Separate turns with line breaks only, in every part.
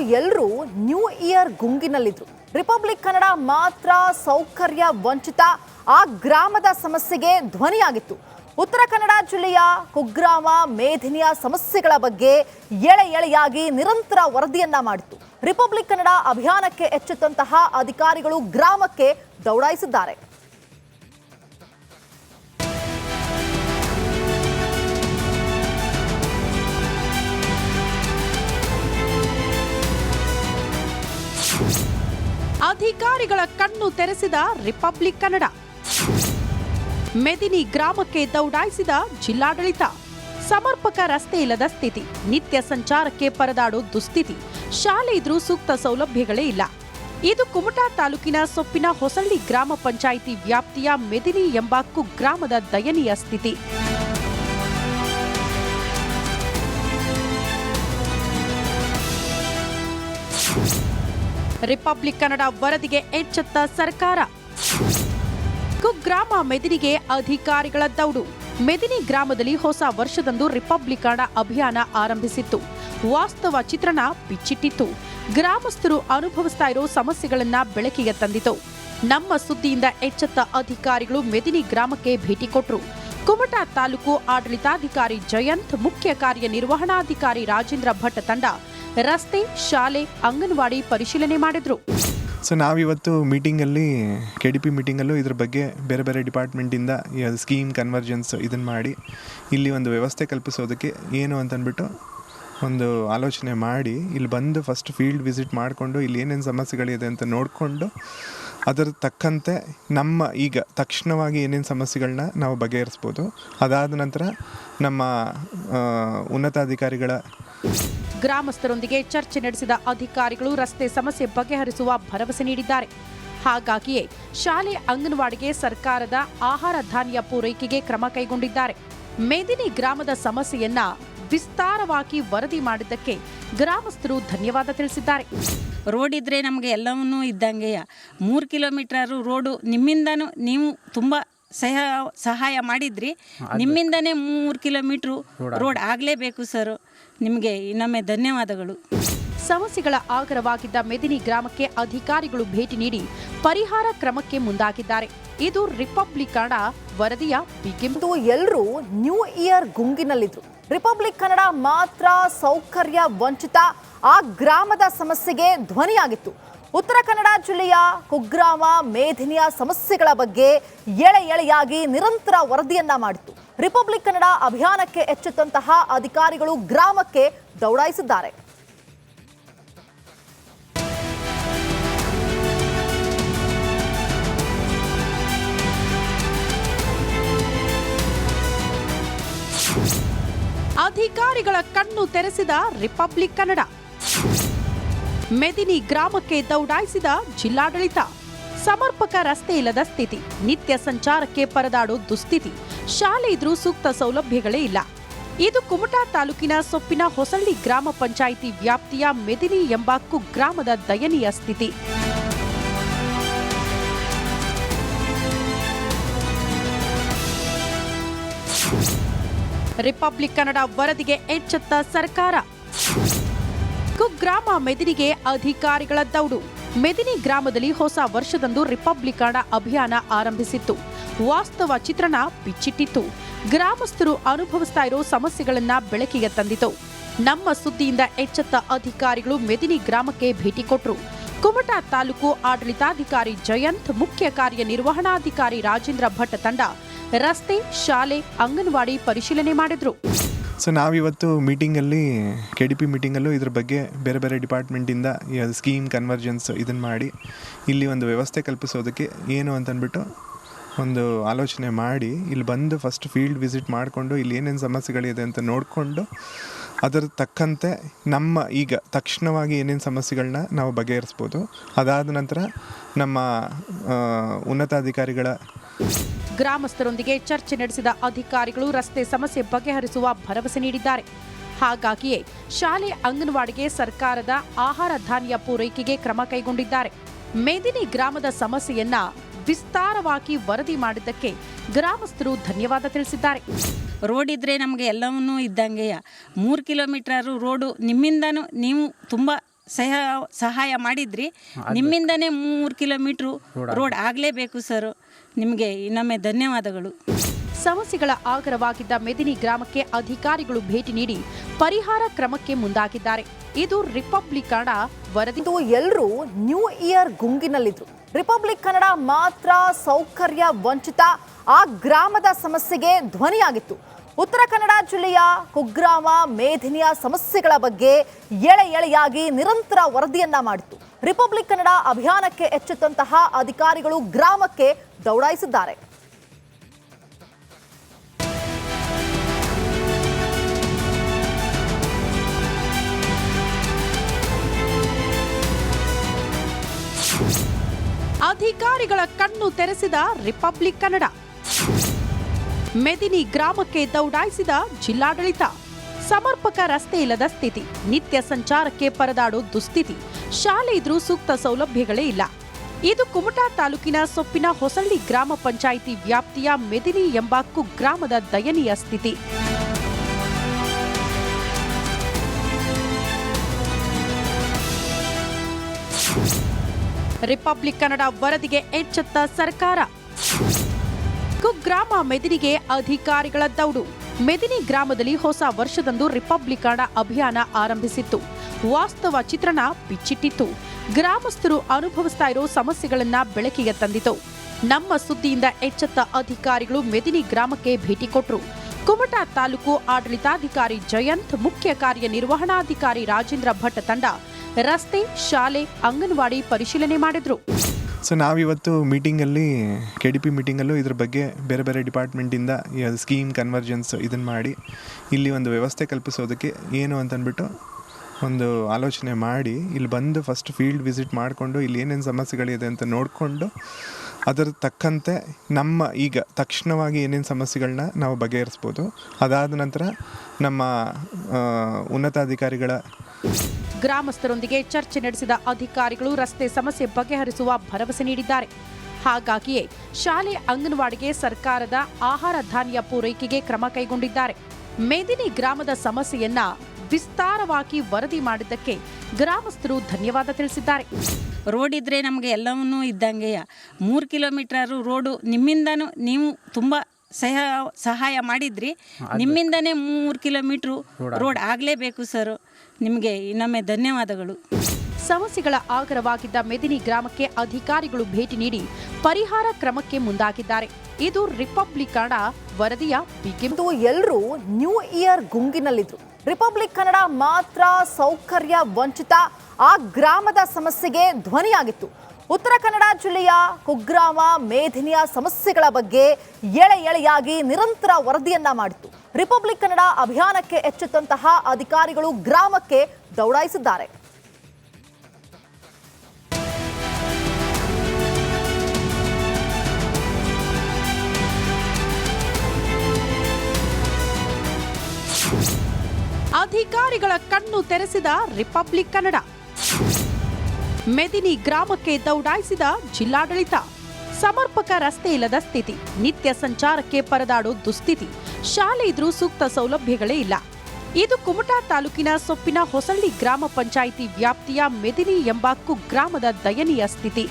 ಎಲ್ಲರೂ new year ಗುಂಗಿನಲ್ಲಿದ್ರು. Republic Kannada ಮಾತ್ರ ಸೌಕರ್ಯ ವಂಚಿತ, ಆ ಗ್ರಾಮದ ಸಮಸ್ಯೆಗೆ ಧ್ವನಿಯಾಗಿತ್ತು. ಉತ್ತರ ಕನ್ನಡ ಜಿಲ್ಲೆಯ ಕುಗ್ರಾಮ ಮೇಧಿನಿಯ ಸಮಸ್ಯೆಗಳ ಬಗ್ಗೆ ಎಳೆ ಎಳೆಯಾಗಿ ನಿರಂತರ ವರದಿಯನ್ನ ಮಾಡಿತ್ತು. ರಿಪಬ್ಲಿಕ್ ಕನ್ನಡ ಅಭಿಯಾನಕ್ಕೆ ಎಚ್ಚೆತ್ತಂತಹ ಅಧಿಕಾರಿಗಳು ಗ್ರಾಮಕ್ಕೆ ದೌಡಾಯಿಸಿದ್ದಾರೆ.
ಅಧಿಕಾರಿಗಳ ಕಣ್ಣು ತೆರೆಸಿದ ರಿಪಬ್ಲಿಕ್ ಕನ್ನಡ. ಮೆದಿನಿ ಗ್ರಾಮಕ್ಕೆ ದೌಡಾಯಿಸಿದ ಜಿಲ್ಲಾಡಳಿತ. ಸಮರ್ಪಕ ರಸ್ತೆ ಇಲ್ಲದ ಸ್ಥಿತಿ, ನಿತ್ಯ ಸಂಚಾರಕ್ಕೆ ಪರದಾಡೋ ದುಸ್ಥಿತಿ, ಶಾಲೆ ಇದ್ರೂ ಸೂಕ್ತ ಸೌಲಭ್ಯಗಳೇ ಇಲ್ಲ. ಇದು ಕುಮಟಾ ತಾಲೂಕಿನ ಸೊಪ್ಪಿನ ಹೊಸಳ್ಳಿ ಗ್ರಾಮ ಪಂಚಾಯಿತಿ ವ್ಯಾಪ್ತಿಯ ಮೆದಿನಿ ಎಂಬ ಕುಗ್ರಾಮದ ದಯನೀಯ ಸ್ಥಿತಿ. ರಿಪಬ್ಲಿಕ್ ಕನ್ನಡ ವರದಿಗೆ ಎಚ್ಚೆತ್ತ ಸರ್ಕಾರ. ಕುಗ್ರಾಮ ಮೆದಿನಿಗೆ ಅಧಿಕಾರಿಗಳ ದೌಡು. ಮೆದಿನಿ ಗ್ರಾಮದಲ್ಲಿ ಹೊಸ ವರ್ಷದಂದು ರಿಪಬ್ಲಿಕ್ ಕನ್ನಡ ಅಭಿಯಾನ ಆರಂಭಿಸಿತ್ತು. ವಾಸ್ತವ ಚಿತ್ರಣ ಬಿಚ್ಚಿಟ್ಟಿತ್ತು. ಗ್ರಾಮಸ್ಥರು ಅನುಭವಿಸ್ತಾ ಇರೋ ಸಮಸ್ಯೆಗಳನ್ನ ಬೆಳಕಿಗೆ ತಂದಿತು. ನಮ್ಮ ಸುದ್ದಿಯಿಂದ ಎಚ್ಚೆತ್ತ ಅಧಿಕಾರಿಗಳು ಮೆದಿನಿ ಗ್ರಾಮಕ್ಕೆ ಭೇಟಿ ಕೊಟ್ಟರು ಕುಮಟಾ ತಾಲೂಕು ಆಡಳಿತಾಧಿಕಾರಿ ಜಯಂತ್ ಮುಖ್ಯ ಕಾರ್ಯನಿರ್ವಹಣಾಧಿಕಾರಿ ರಾಜೇಂದ್ರ ಭಟ್ ತಂಡ ರಸ್ತೆ, ಶಾಲೆ, ಅಂಗನವಾಡಿ ಪರಿಶೀಲನೆ ಮಾಡಿದ್ರು.
ಸೊ ನಾವಿವತ್ತು ಮೀಟಿಂಗಲ್ಲಿ ಕೆ ಡಿ ಪಿ ಮೀಟಿಂಗಲ್ಲೂ ಇದ್ರ ಬಗ್ಗೆ ಬೇರೆ ಬೇರೆ ಡಿಪಾರ್ಟ್ಮೆಂಟಿಂದ ಸ್ಕೀಮ್ ಕನ್ವರ್ಜೆನ್ಸ್ ಇದನ್ನು ಮಾಡಿ, ಇಲ್ಲಿ ಒಂದು ವ್ಯವಸ್ಥೆ ಕಲ್ಪಿಸೋದಕ್ಕೆ ಏನು ಅಂತಂದ್ಬಿಟ್ಟು ಒಂದು ಆಲೋಚನೆ ಮಾಡಿ, ಇಲ್ಲಿ ಬಂದು ಫಸ್ಟ್ ಫೀಲ್ಡ್ ವಿಸಿಟ್ ಮಾಡಿಕೊಂಡು ಇಲ್ಲಿ ಏನೇನು ಸಮಸ್ಯೆಗಳಿದೆ ಅಂತ ನೋಡಿಕೊಂಡು, ಅದರ ತಕ್ಕಂತೆ ನಮ್ಮ ಈಗ ತಕ್ಷಣವಾಗಿ ಏನೇನು ಸಮಸ್ಯೆಗಳನ್ನ ನಾವು ಬಗೆಹರಿಸ್ಬೋದು. ಅದಾದ ನಂತರ ನಮ್ಮ ಉನ್ನತಾಧಿಕಾರಿಗಳ
ಗ್ರಾಮಸ್ಥರೊಂದಿಗೆ ಚರ್ಚೆ ನಡೆಸಿದ ಅಧಿಕಾರಿಗಳು ರಸ್ತೆ ಸಮಸ್ಯೆ ಬಗೆಹರಿಸುವ ಭರವಸೆ ನೀಡಿದ್ದಾರೆ. ಹಾಗಾಗಿಯೇ ಶಾಲೆ ಅಂಗನವಾಡಿಗೆ ಸರ್ಕಾರದ ಆಹಾರ ಧಾನ್ಯ ಪೂರೈಕೆಗೆ ಕ್ರಮ ಕೈಗೊಂಡಿದ್ದಾರೆ. ಮೇದಿನಿ ಗ್ರಾಮದ ಸಮಸ್ಯೆಯನ್ನ ವಿಸ್ತಾರವಾಗಿ ವರದಿ ಮಾಡಿದ್ದಕ್ಕೆ ಗ್ರಾಮಸ್ಥರು ಧನ್ಯವಾದ ತಿಳಿಸಿದ್ದಾರೆ.
ರೋಡ್ ಇದ್ರೆ ನಮಗೆ ಎಲ್ಲವನ್ನೂ ಇದ್ದಂಗೆಯ ಮೂರು ಕಿಲೋಮೀಟರ್ ರೋಡು ನಿಮ್ಮಿಂದನೂ ನೀವು ತುಂಬ ಸಹ ಸಹಾಯ ಮಾಡಿದ್ರಿ. ನಿಮ್ಮಿಂದನೇ ಮೂರು ಕಿಲೋಮೀಟ್ರು ರೋಡ್ ಆಗಲೇಬೇಕು ಸರ್. ನಿಮಗೆ ಇನ್ನೊಮ್ಮೆ ಧನ್ಯವಾದಗಳು.
ಸಮಸ್ಯೆಗಳ ಆಗರವಾಗಿದ್ದ ಮೆದಿನಿ ಗ್ರಾಮಕ್ಕೆ ಅಧಿಕಾರಿಗಳು ಭೇಟಿ ನೀಡಿ ಪರಿಹಾರ ಕ್ರಮಕ್ಕೆ ಮುಂದಾಗಿದ್ದಾರೆ. ಇದು ರಿಪಬ್ಲಿಕ್ ಕನ್ನಡ ವರದಿಯ ಬಿಗಿಂ
ಇಂದು ಎಲ್ಲರೂ ನ್ಯೂ ಇಯರ್ ಗುಂಗಿನಲ್ಲಿದ್ರು. ರಿಪಬ್ಲಿಕ್ ಕನ್ನಡ ಮಾತ್ರ ಸೌಕರ್ಯ ವಂಚಿತ ಆ ಗ್ರಾಮದ ಸಮಸ್ಯೆಗೆ ಧ್ವನಿಯಾಗಿತ್ತು. ಉತ್ತರ ಕನ್ನಡ ಜಿಲ್ಲೆಯ ಕುಗ್ರಾಮ ಮೇಧಿನಿಯ ಸಮಸ್ಯೆಗಳ ಬಗ್ಗೆ ಎಳೆ ಎಳೆಯಾಗಿ ನಿರಂತರ ವರದಿಯನ್ನ ಮಾಡಿತು ರಿಪಬ್ಲಿಕ್ ಕನ್ನಡ ಅಭಿಯಾನಕ್ಕೆ ಹೆಚ್ಚುತ್ತಂತಹ ಅಧಿಕಾರಿಗಳು ಗ್ರಾಮಕ್ಕೆ ದೌಡಾಯಿಸಿದ್ದಾರೆ.
ಅಧಿಕಾರಿಗಳ ಕಣ್ಣು ತೆರೆಸಿದ ರಿಪಬ್ಲಿಕ್ ಕನ್ನಡ. ಮೆದಿನಿ ಗ್ರಾಮಕ್ಕೆ ದೌಡಾಯಿಸಿದ ಜಿಲ್ಲಾಡಳಿತ. ಸಮರ್ಪಕ ರಸ್ತೆ ಇಲ್ಲದ ಸ್ಥಿತಿ. ನಿತ್ಯ ಸಂಚಾರಕ್ಕೆ ಪರದಾಡೋ ದುಸ್ಥಿತಿ. ಶಾಲೆ ಇದ್ರೂ ಸೂಕ್ತ ಸೌಲಭ್ಯಗಳೇ ಇಲ್ಲ. ಇದು ಕುಮಟಾ ತಾಲೂಕಿನ ಸೊಪ್ಪಿನ ಹೊಸಳ್ಳಿ ಗ್ರಾಮ ಪಂಚಾಯಿತಿ ವ್ಯಾಪ್ತಿಯ ಮೆದಿನಿ ಎಂಬ ಕುಗ್ರಾಮದ ದಯನೀಯ ಸ್ಥಿತಿ. ರಿಪಬ್ಲಿಕ್ ಕನ್ನಡ ವರದಿಗೆ ಎಚ್ಚೆತ್ತ ಸರ್ಕಾರ. ಕುಗ್ರಾಮ ಮೆದಿನಿಗೆ ಅಧಿಕಾರಿಗಳ ದೌಡು. ಮೆದಿನಿ ಗ್ರಾಮದಲ್ಲಿ ಹೊಸ ವರ್ಷದಂದು ರಿಪಬ್ಲಿಕ್ ಅಭಿಯಾನ ಆರಂಭಿಸಿತ್ತು. ವಾಸ್ತವ ಚಿತ್ರಣ ಬಿಚ್ಚಿಟ್ಟಿತ್ತು. ಗ್ರಾಮಸ್ಥರು ಅನುಭವಿಸ್ತಾ ಇರೋ ಸಮಸ್ಯೆಗಳನ್ನ ಬೆಳಕಿಗೆ ತಂದಿತು. ನಮ್ಮ ಸುದ್ದಿಯಿಂದ ಎಚ್ಚೆತ್ತ ಅಧಿಕಾರಿಗಳು ಮೆದಿನಿ ಗ್ರಾಮಕ್ಕೆ ಭೇಟಿ ಕೊಟ್ಟರು ಕುಮಟಾ ತಾಲೂಕು ಆಡಳಿತಾಧಿಕಾರಿ ಜಯಂತ್, ಮುಖ್ಯ ಕಾರ್ಯನಿರ್ವಹಣಾಧಿಕಾರಿ ರಾಜೇಂದ್ರ ಭಟ್ ತಂಡ ರಸ್ತೆ, ಶಾಲೆ, ಅಂಗನವಾಡಿ ಪರಿಶೀಲನೆ ಮಾಡಿದ್ರು.
ಸೊ ನಾವಿವತ್ತು ಮೀಟಿಂಗಲ್ಲಿ ಕೆ ಡಿ ಪಿ ಮೀಟಿಂಗಲ್ಲೂ ಇದ್ರ ಬಗ್ಗೆ ಬೇರೆ ಬೇರೆ ಡಿಪಾರ್ಟ್ಮೆಂಟಿಂದ ಸ್ಕೀಮ್ ಕನ್ವರ್ಜೆನ್ಸ್ ಇದನ್ನು ಮಾಡಿ, ಇಲ್ಲಿ ಒಂದು ವ್ಯವಸ್ಥೆ ಕಲ್ಪಿಸೋದಕ್ಕೆ ಏನು ಅಂತಂದ್ಬಿಟ್ಟು ಒಂದು ಆಲೋಚನೆ ಮಾಡಿ, ಇಲ್ಲಿ ಬಂದು ಫಸ್ಟ್ ಫೀಲ್ಡ್ ವಿಸಿಟ್ ಮಾಡಿಕೊಂಡು, ಇಲ್ಲಿ ಏನೇನು ಸಮಸ್ಯೆಗಳಿದೆ ಅಂತ ನೋಡಿಕೊಂಡು, ಅದರ ತಕ್ಕಂತೆ ನಮ್ಮ ಈಗ ತಕ್ಷಣವಾಗಿ ಏನೇನು ಸಮಸ್ಯೆಗಳನ್ನ ನಾವು ಬಗೆಹರಿಸ್ಬೋದು. ಅದಾದ ನಂತರ ನಮ್ಮ ಉನ್ನತಾಧಿಕಾರಿಗಳ
ಗ್ರಾಮಸ್ಥರೊಂದಿಗೆ ಚರ್ಚೆ ನಡೆಸಿದ ಅಧಿಕಾರಿಗಳು ರಸ್ತೆ ಸಮಸ್ಯೆ ಬಗೆಹರಿಸುವ ಭರವಸೆ ನೀಡಿದ್ದಾರೆ. ಹಾಗಾಗಿಯೇ ಶಾಲೆ ಅಂಗನವಾಡಿಗೆ ಸರ್ಕಾರದ ಆಹಾರ ಧಾನ್ಯ ಪೂರೈಕೆಗೆ ಕ್ರಮ ಕೈಗೊಂಡಿದ್ದಾರೆ. ಮೇದಿನಿ ಗ್ರಾಮದ ಸಮಸ್ಯೆಯನ್ನ ವಿಸ್ತಾರವಾಗಿ ವರದಿ ಮಾಡಿದ್ದಕ್ಕೆ ಗ್ರಾಮಸ್ಥರು ಧನ್ಯವಾದ ತಿಳಿಸಿದ್ದಾರೆ.
ರೋಡ್ ಇದ್ರೆ ನಮಗೆ ಎಲ್ಲವನ್ನೂ ಇದ್ದಂಗೆಯ ಮೂರು ಕಿಲೋಮೀಟರ್ ರೋಡು ನಿಮ್ಮಿಂದನೂ ನೀವು ತುಂಬ ಸಹ ಸಹಾಯ ಮಾಡಿದ್ರಿ. ನಿಮ್ಮಿಂದನೇ ಮೂರು ಕಿಲೋಮೀಟ್ರು ರೋಡ್ ಆಗಲೇಬೇಕು ಸರ್. ನಿಮಗೆ ಇನ್ನೊಮ್ಮೆ ಧನ್ಯವಾದಗಳು.
ಸಮಸ್ಯೆಗಳ ಆಗರವಾಗಿದ್ದ ಮೆದಿನಿ ಗ್ರಾಮಕ್ಕೆ ಅಧಿಕಾರಿಗಳು ಭೇಟಿ ನೀಡಿ ಪರಿಹಾರ ಕ್ರಮಕ್ಕೆ ಮುಂದಾಗಿದ್ದಾರೆ. ಇದು ರಿಪಬ್ಲಿಕ್ ಕನ್ನಡ ವರದಿ.
ಎಲ್ಲರೂ ನ್ಯೂ ಇಯರ್ ಗುಂಗಿನಲ್ಲಿದ್ರು ರಿಪಬ್ಲಿಕ್ ಕನ್ನಡ ಮಾತ್ರ ಸೌಕರ್ಯ ವಂಚಿತ ಆ ಗ್ರಾಮದ ಸಮಸ್ಯೆಗೆ ಧ್ವನಿಯಾಗಿತ್ತು. ಉತ್ತರ ಕನ್ನಡ ಜಿಲ್ಲೆಯ ಕುಗ್ರಾಮ ಮೇಧಿನಿಯ ಸಮಸ್ಯೆಗಳ ಬಗ್ಗೆ ಎಳೆ ಎಳೆಯಾಗಿ ನಿರಂತರ ವರದಿಯನ್ನ ಮಾಡಿತು ರಿಪಬ್ಲಿಕ್ ಕನ್ನಡ ಅಭಿಯಾನಕ್ಕೆ ಎಚ್ಚೆತ್ತಂತಹ ಅಧಿಕಾರಿಗಳು ಗ್ರಾಮಕ್ಕೆ ದೌಡಾಯಿಸಿದ್ದಾರೆ.
ಅಧಿಕಾರಿಗಳ ಕಣ್ಣು ತೆರೆಸಿದ ರಿಪಬ್ಲಿಕ್ ಕನ್ನಡ. ಮೆದಿನಿ ಗ್ರಾಮಕ್ಕೆ ದೌಡಾಯಿಸಿದ ಜಿಲ್ಲಾಡಳಿತ. ಸಮರ್ಪಕ ರಸ್ತೆ ಇಲ್ಲದ ಸ್ಥಿತಿ. ನಿತ್ಯ ಸಂಚಾರಕ್ಕೆ ಪರದಾಡೋ ದುಸ್ಥಿತಿ. ಶಾಲೆ ಇದ್ರೂ ಸೂಕ್ತ ಸೌಲಭ್ಯಗಳೇ ಇಲ್ಲ. ಇದು ಕುಮಟಾ ತಾಲೂಕಿನ ಸೊಪ್ಪಿನ ಹೊಸಳ್ಳಿ ಗ್ರಾಮ ಪಂಚಾಯಿತಿ ವ್ಯಾಪ್ತಿಯ ಮೆದಿನಿ ಎಂಬ ಕುಗ್ರಾಮದ ದಯನೀಯ ಸ್ಥಿತಿ. ರಿಪಬ್ಲಿಕ್ ಕನ್ನಡ ವರದಿಗೆ ಎಚ್ಚೆತ್ತ ಸರ್ಕಾರ. ಕುಗ್ರಾಮ ಮೆದಿನಿಗೆ ಅಧಿಕಾರಿಗಳ ದೌಡು. ಮೆದಿನಿ ಗ್ರಾಮದಲ್ಲಿ ಹೊಸ ವರ್ಷದಂದು ರಿಪಬ್ಲಿಕ್ ಕನ್ನಡ ಅಭಿಯಾನ ಆರಂಭಿಸಿತ್ತು. ವಾಸ್ತವ ಚಿತ್ರಣ ಬಿಚ್ಚಿಟ್ಟಿತ್ತು. ಗ್ರಾಮಸ್ಥರು ಅನುಭವಿಸ್ತಾ ಇರೋ ಸಮಸ್ಯೆಗಳನ್ನ ಬೆಳಕಿಗೆ ತಂದಿತು. ನಮ್ಮ ಸುದ್ದಿಯಿಂದ ಎಚ್ಚೆತ್ತ ಅಧಿಕಾರಿಗಳು ಮೆದಿನಿ ಗ್ರಾಮಕ್ಕೆ ಭೇಟಿ ಕೊಟ್ಟರು ಕುಮಟಾ ತಾಲೂಕು ಆಡಳಿತಾಧಿಕಾರಿ ಜಯಂತ್, ಮುಖ್ಯ ಕಾರ್ಯನಿರ್ವಹಣಾಧಿಕಾರಿ ರಾಜೇಂದ್ರ ಭಟ್ ತಂಡ ರಸ್ತೆ, ಶಾಲೆ, ಅಂಗನವಾಡಿ ಪರಿಶೀಲನೆ ಮಾಡಿದ್ರು.
ಸೊ ನಾವಿವತ್ತು ಮೀಟಿಂಗಲ್ಲಿ ಕೆ ಡಿ ಪಿ ಮೀಟಿಂಗಲ್ಲೂ ಇದ್ರ ಬಗ್ಗೆ ಬೇರೆ ಬೇರೆ ಡಿಪಾರ್ಟ್ಮೆಂಟಿಂದ ಸ್ಕೀಮ್ ಕನ್ವರ್ಜೆನ್ಸ್ ಇದನ್ನು ಮಾಡಿ, ಇಲ್ಲಿ ಒಂದು ವ್ಯವಸ್ಥೆ ಕಲ್ಪಿಸೋದಕ್ಕೆ ಏನು ಅಂತಂದ್ಬಿಟ್ಟು ಒಂದು ಆಲೋಚನೆ ಮಾಡಿ, ಇಲ್ಲಿ ಬಂದು ಫಸ್ಟ್ ಫೀಲ್ಡ್ ವಿಸಿಟ್ ಮಾಡಿಕೊಂಡು ಇಲ್ಲಿ ಏನೇನು ಸಮಸ್ಯೆಗಳಿದೆ ಅಂತ ನೋಡಿಕೊಂಡು, ಅದರ ತಕ್ಕಂತೆ ನಮ್ಮ ಈಗ ತಕ್ಷಣವಾಗಿ ಏನೇನು ಸಮಸ್ಯೆಗಳನ್ನ ನಾವು ಬಗೆಹರಿಸ್ಬೋದು. ಅದಾದ ನಂತರ ನಮ್ಮ ಉನ್ನತಾಧಿಕಾರಿಗಳ
ಗ್ರಾಮಸ್ಥರೊಂದಿಗೆ ಚರ್ಚೆ ನಡೆಸಿದ ಅಧಿಕಾರಿಗಳು ರಸ್ತೆ ಸಮಸ್ಯೆ ಬಗೆಹರಿಸುವ ಭರವಸೆ ನೀಡಿದ್ದಾರೆ. ಹಾಗಾಗಿಯೇ ಶಾಲೆ ಅಂಗನವಾಡಿಗೆ ಸರ್ಕಾರದ ಆಹಾರ ಧಾನ್ಯ ಪೂರೈಕೆಗೆ ಕ್ರಮ ಕೈಗೊಂಡಿದ್ದಾರೆ. ಮೇದಿನಿ ಗ್ರಾಮದ ಸಮಸ್ಯೆಯನ್ನ ವಿಸ್ತಾರವಾಗಿ ವರದಿ ಮಾಡಿದ್ದಕ್ಕೆ ಗ್ರಾಮಸ್ಥರು ಧನ್ಯವಾದ ತಿಳಿಸಿದ್ದಾರೆ.
ರೋಡ್ ಇದ್ರೆ ನಮಗೆ ಎಲ್ಲವನ್ನೂ ಇದ್ದಂಗೆಯ ಮೂರು ಕಿಲೋಮೀಟರ್ ರೋಡು ನಿಮ್ಮಿಂದನೂ ನೀವು ತುಂಬ ಸಹ ಸಹಾಯ ಮಾಡಿದ್ರಿ. ನಿಮ್ಮಿಂದನೇ ಮೂರು ಕಿಲೋಮೀಟ್ರು ರೋಡ್ ಆಗಲೇಬೇಕು ಸರ್. ನಿಮಗೆ ಇನ್ನೊಮ್ಮೆ ಧನ್ಯವಾದಗಳು.
ಸಮಸ್ಯೆಗಳ ಆಗರವಾಗಿದ್ದ ಮೆದಿನಿ ಗ್ರಾಮಕ್ಕೆ ಅಧಿಕಾರಿಗಳು ಭೇಟಿ ನೀಡಿ ಪರಿಹಾರ ಕ್ರಮಕ್ಕೆ ಮುಂದಾಗಿದ್ದಾರೆ. ಇದು ರಿಪಬ್ಲಿಕ್ ಕನ್ನಡ ವರದಿಯ
ಬಿಗಿಂದು ಎಲ್ಲರೂ ನ್ಯೂ ಇಯರ್ ಗುಂಗಿನಲ್ಲಿದ್ರು. ರಿಪಬ್ಲಿಕ್ ಕನ್ನಡ ಮಾತ್ರ ಸೌಕರ್ಯ ವಂಚಿತ ಆ ಗ್ರಾಮದ ಸಮಸ್ಯೆಗೆ ಧ್ವನಿಯಾಗಿತ್ತು. ಉತ್ತರ ಕನ್ನಡ ಜಿಲ್ಲೆಯ ಕುಗ್ರಾಮ ಮೇಧಿನಿಯ ಸಮಸ್ಯೆಗಳ ಬಗ್ಗೆ ಎಳೆ ಎಳೆಯಾಗಿ ನಿರಂತರ ವರದಿಯನ್ನ ಮಾಡಿತು ರಿಪಬ್ಲಿಕ್ ಕನ್ನಡ ಅಭಿಯಾನಕ್ಕೆ ಹೆಚ್ಚುತ್ತಂತಹ ಅಧಿಕಾರಿಗಳು ಗ್ರಾಮಕ್ಕೆ ದೌಡಾಯಿಸಿದ್ದಾರೆ.
ಅಧಿಕಾರಿಗಳ ಕಣ್ಣು ತೆರೆಸಿದ ರಿಪಬ್ಲಿಕ್ ಕನ್ನಡ. ಮೆದಿನಿ ಗ್ರಾಮಕ್ಕೆ ದೌಡಾಯಿಸಿದ ಜಿಲ್ಲಾಡಳಿತ. ಸಮರ್ಪಕ ರಸ್ತೆ ಇಲ್ಲದ ಸ್ಥಿತಿ. ನಿತ್ಯ ಸಂಚಾರಕ್ಕೆ ಪರದಾಡೋ ದುಸ್ಥಿತಿ. ಶಾಲೆ ಇದ್ರೂ ಸೂಕ್ತ ಸೌಲಭ್ಯಗಳೇ ಇಲ್ಲ. ಇದು ಕುಮಟಾ ತಾಲೂಕಿನ ಸೊಪ್ಪಿನ ಹೊಸಳ್ಳಿ ಗ್ರಾಮ ಪಂಚಾಯಿತಿ ವ್ಯಾಪ್ತಿಯ ಮೆದಿನಿ ಎಂಬ ಕುಗ್ರಾಮದ ದಯನೀಯ ಸ್ಥಿತಿ.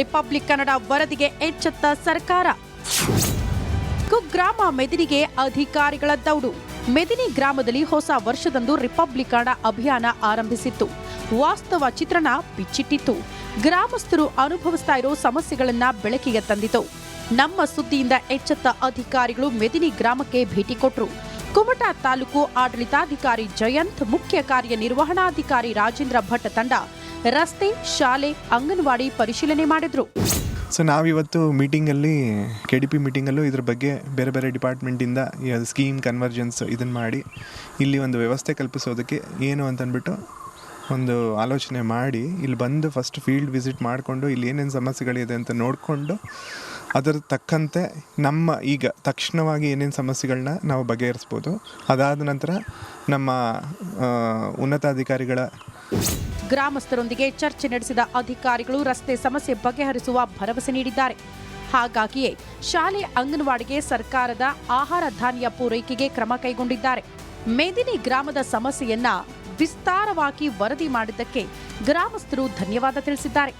ರಿಪಬ್ಲಿಕ್ ಕನ್ನಡ ವರದಿಗೆ ಎಚ್ಚೆತ್ತ ಸರ್ಕಾರ. ಕುಗ್ರಾಮ ಮೆದಿನಿಗೆ ಅಧಿಕಾರಿಗಳ ದೌಡು. ಮೆದಿನಿ ಗ್ರಾಮದಲ್ಲಿ ಹೊಸ ವರ್ಷದಂದು ರಿಪಬ್ಲಿಕ್ ಕನ್ನಡ ಅಭಿಯಾನ ಆರಂಭಿಸಿತ್ತು. ವಾಸ್ತವ ಚಿತ್ರಣ ಬಿಚ್ಚಿಟ್ಟಿತ್ತು. ಗ್ರಾಮಸ್ಥರು ಅನುಭವಿಸ್ತಾ ಇರೋ ಸಮಸ್ಯೆಗಳನ್ನ ಬೆಳಕಿಗೆ ತಂದಿತು ನಮ್ಮ ಸುದ್ದಿಯಿಂದ ಎಚ್ಚೆತ್ತ ಅಧಿಕಾರಿಗಳು ಮೆದಿನಿ ಗ್ರಾಮಕ್ಕೆ ಭೇಟಿ ಕೊಟ್ಟರು ಕುಮಟಾ ತಾಲೂಕು ಆಡಳಿತಾಧಿಕಾರಿ ಜಯಂತ್, ಮುಖ್ಯ ಕಾರ್ಯನಿರ್ವಹಣಾಧಿಕಾರಿ ರಾಜೇಂದ್ರ ಭಟ್ ತಂಡ ರಸ್ತೆ, ಶಾಲೆ, ಅಂಗನವಾಡಿ ಪರಿಶೀಲನೆ ಮಾಡಿದ್ರು.
ಸೊ ನಾವಿವತ್ತು ಮೀಟಿಂಗಲ್ಲಿ ಕೆ ಡಿ ಪಿ ಮೀಟಿಂಗಲ್ಲೂ ಇದ್ರ ಬಗ್ಗೆ ಬೇರೆ ಬೇರೆ ಡಿಪಾರ್ಟ್ಮೆಂಟಿಂದ ಸ್ಕೀಮ್ ಕನ್ವರ್ಜೆನ್ಸ್ ಇದನ್ನು ಮಾಡಿ, ಇಲ್ಲಿ ಒಂದು ವ್ಯವಸ್ಥೆ ಕಲ್ಪಿಸೋದಕ್ಕೆ ಏನು ಅಂತಂದ್ಬಿಟ್ಟು ಒಂದು ಆಲೋಚನೆ ಮಾಡಿ, ಇಲ್ಲಿ ಬಂದು ಫಸ್ಟ್ ಫೀಲ್ಡ್ ವಿಸಿಟ್ ಮಾಡಿಕೊಂಡು, ಇಲ್ಲಿ ಏನೇನು ಸಮಸ್ಯೆಗಳಿದೆ ಅಂತ ನೋಡಿಕೊಂಡು, ಅದರ ತಕ್ಕಂತೆ ನಮ್ಮ ಈಗ ತಕ್ಷಣವಾಗಿ ಏನೇನು ಸಮಸ್ಯೆಗಳನ್ನ ನಾವು ಬಗೆಹರಿಸ್ಬೋದು. ಅದಾದ ನಂತರ ನಮ್ಮ ಉನ್ನತ ಉನ್ನತಾಧಿಕಾರಿಗಳ
ಗ್ರಾಮಸ್ಥರೊಂದಿಗೆ ಚರ್ಚೆ ನಡೆಸಿದ ಅಧಿಕಾರಿಗಳು ರಸ್ತೆ ಸಮಸ್ಯೆ ಬಗೆಹರಿಸುವ ಭರವಸೆ ನೀಡಿದ್ದಾರೆ. ಹಾಗಾಗಿಯೇ ಶಾಲೆ ಅಂಗನವಾಡಿಗೆ ಸರ್ಕಾರದ ಆಹಾರ ಧಾನ್ಯ ಪೂರೈಕೆಗೆ ಕ್ರಮ ಕೈಗೊಂಡಿದ್ದಾರೆ. ಮೇದಿನಿ ಗ್ರಾಮದ ಸಮಸ್ಯೆಯನ್ನ ವಿಸ್ತಾರವಾಗಿ ವರದಿ ಮಾಡಿದ್ದಕ್ಕೆ ಗ್ರಾಮಸ್ಥರು ಧನ್ಯವಾದ ತಿಳಿಸಿದ್ದಾರೆ.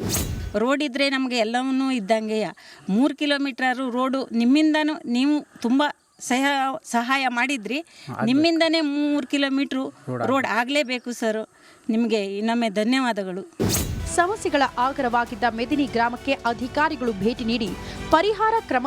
ರೋಡ್ ಇದ್ರೆ ನಮಗೆ ಎಲ್ಲವನ್ನೂ ಇದ್ದಂಗೆಯ. ಮೂರು ಕಿಲೋಮೀಟರ್ ರೋಡು ನಿಮ್ಮಿಂದನೂ ನೀವು ತುಂಬ ಸಹ ಸಹಾಯ ಮಾಡಿದ್ರಿ. ನಿಮ್ಮಿಂದನೇ ಮೂರು ಕಿಲೋಮೀಟ್ರು ರೋಡ್ ಆಗಲೇಬೇಕು ಸರ್. ನಿಮಗೆ ಇನ್ನೊಮ್ಮೆ ಧನ್ಯವಾದಗಳು.
ಸಮಸ್ಯೆಗಳ ಆಗರವಾಗಿದ್ದ ಮೆದಿನಿ ಗ್ರಾಮಕ್ಕೆ ಅಧಿಕಾರಿಗಳು ಭೇಟಿ ನೀಡಿ ಪರಿಹಾರ ಕ್ರಮ